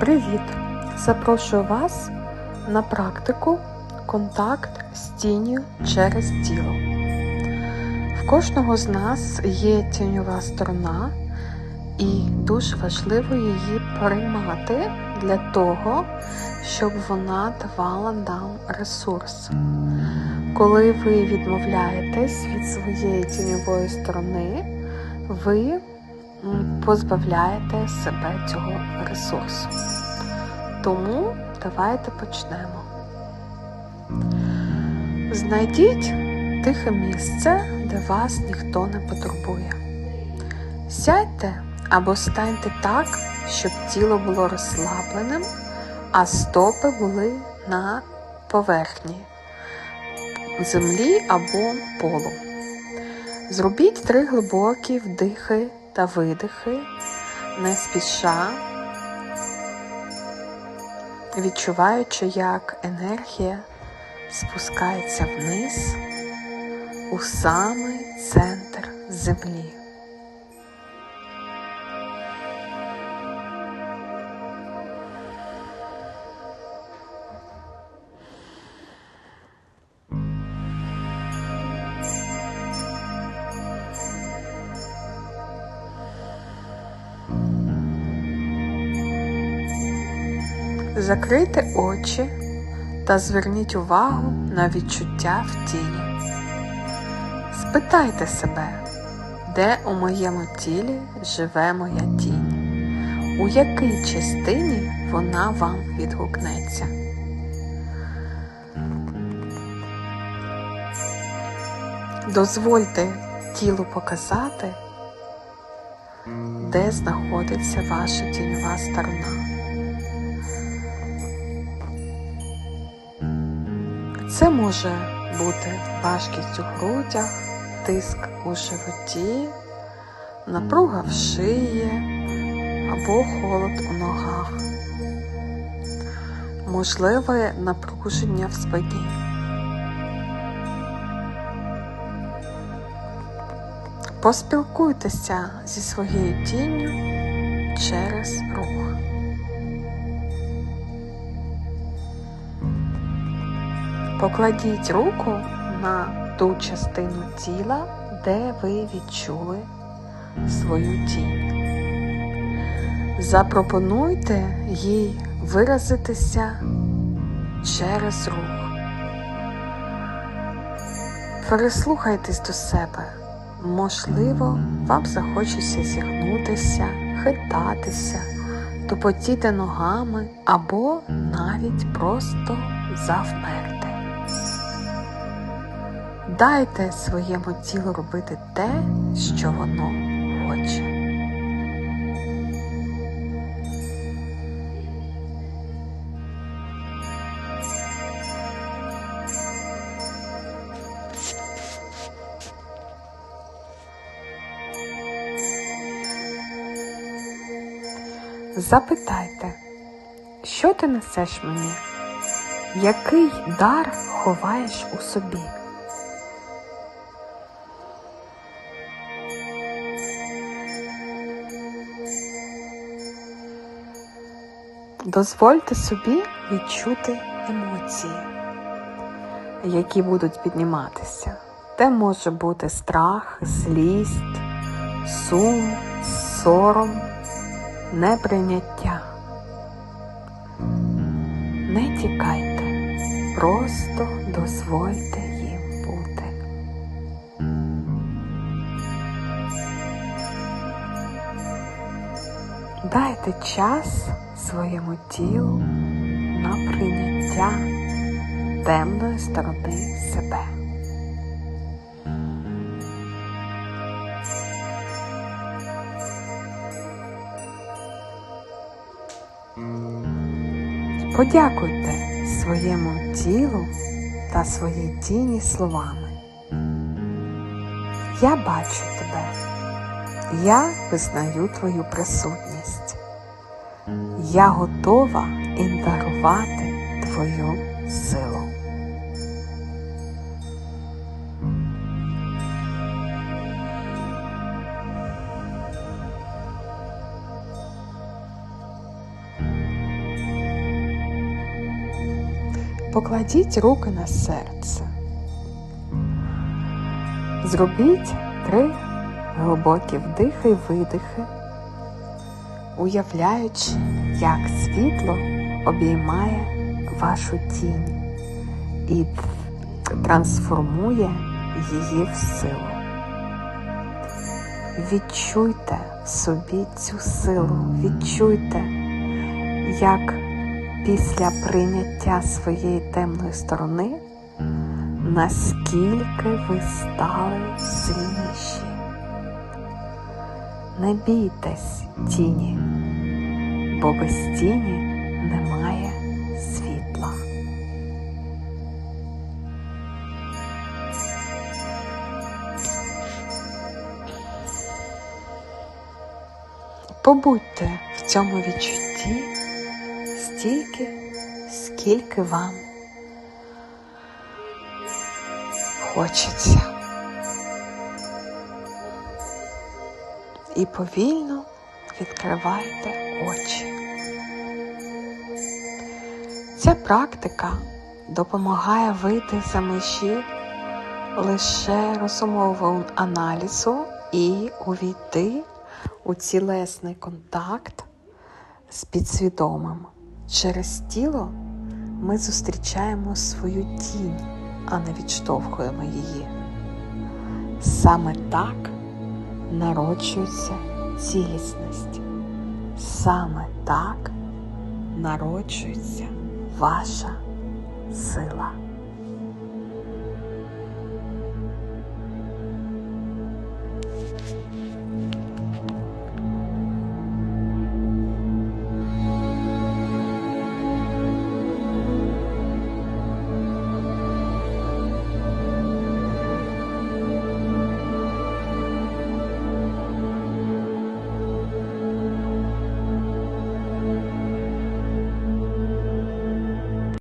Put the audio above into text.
Привіт! Запрошую вас на практику контакт з тінню через тіло. В кожного з нас є тіньова сторона, і дуже важливо її приймати для того, щоб вона давала нам ресурс. Коли ви відмовляєтесь від своєї тіньової сторони, ви позбавляєте себе цього ресурсу. Тому давайте почнемо. Знайдіть тихе місце, де вас ніхто не потурбує. Сядьте або станьте так, щоб тіло було розслабленим, а стопи були на поверхні землі або полу. Зробіть три глибокі вдихи та видихи, не спіша, відчуваючи, як енергія спускається вниз у самий центр землі. Закрийте очі та зверніть увагу на відчуття в тілі. Спитайте себе, де у моєму тілі живе моя тінь, у якій частині вона вам відгукнеться. Дозвольте тілу показати, де знаходиться ваша тіньова сторона. Це може бути важкість у грудях, тиск у животі, напруга в шиї або холод у ногах, можливе напруження в спині. Поспілкуйтеся зі своєю тінню через рух. Покладіть руку на ту частину тіла, де ви відчули свою тінь. Запропонуйте їй виразитися через рух. Прислухайтесь до себе. Можливо, вам захочеться зігнутися, хитатися, тупотіти ногами або навіть просто завмерти. Дайте своєму тілу робити те, що воно хоче. Запитайте, що ти несеш мені? Який дар ховаєш у собі? Дозвольте собі відчути емоції, які будуть підніматися. Це може бути страх, злість, сум, сором, неприйняття. Не тікайте, просто дозвольте їм бути. Дайте час своєму тілу на прийняття темної сторони себе. Подякуйте своєму тілу та своїй тіні словами. Я бачу тебе, я визнаю твою присутність. Я готова їм дарувати твою силу. Покладіть руки на серце. Зробіть три глибокі вдихи і видихи, уявляючи як світло обіймає вашу тінь і трансформує її в силу. Відчуйте собі цю силу, відчуйте, як після прийняття своєї темної сторони, наскільки ви стали сильніші. Не бійтесь тіні, бо без тіні немає світла. Побудьте в цьому відчутті стільки, скільки вам хочеться. І повільно відкривайте очі. Ця практика допомагає вийти за межі лише розумового аналізу і увійти у цілесний контакт з підсвідомим. Через тіло ми зустрічаємо свою тінь, а не відштовхуємо її. Саме так народжується цілісність. Саме так народжується ваша сила.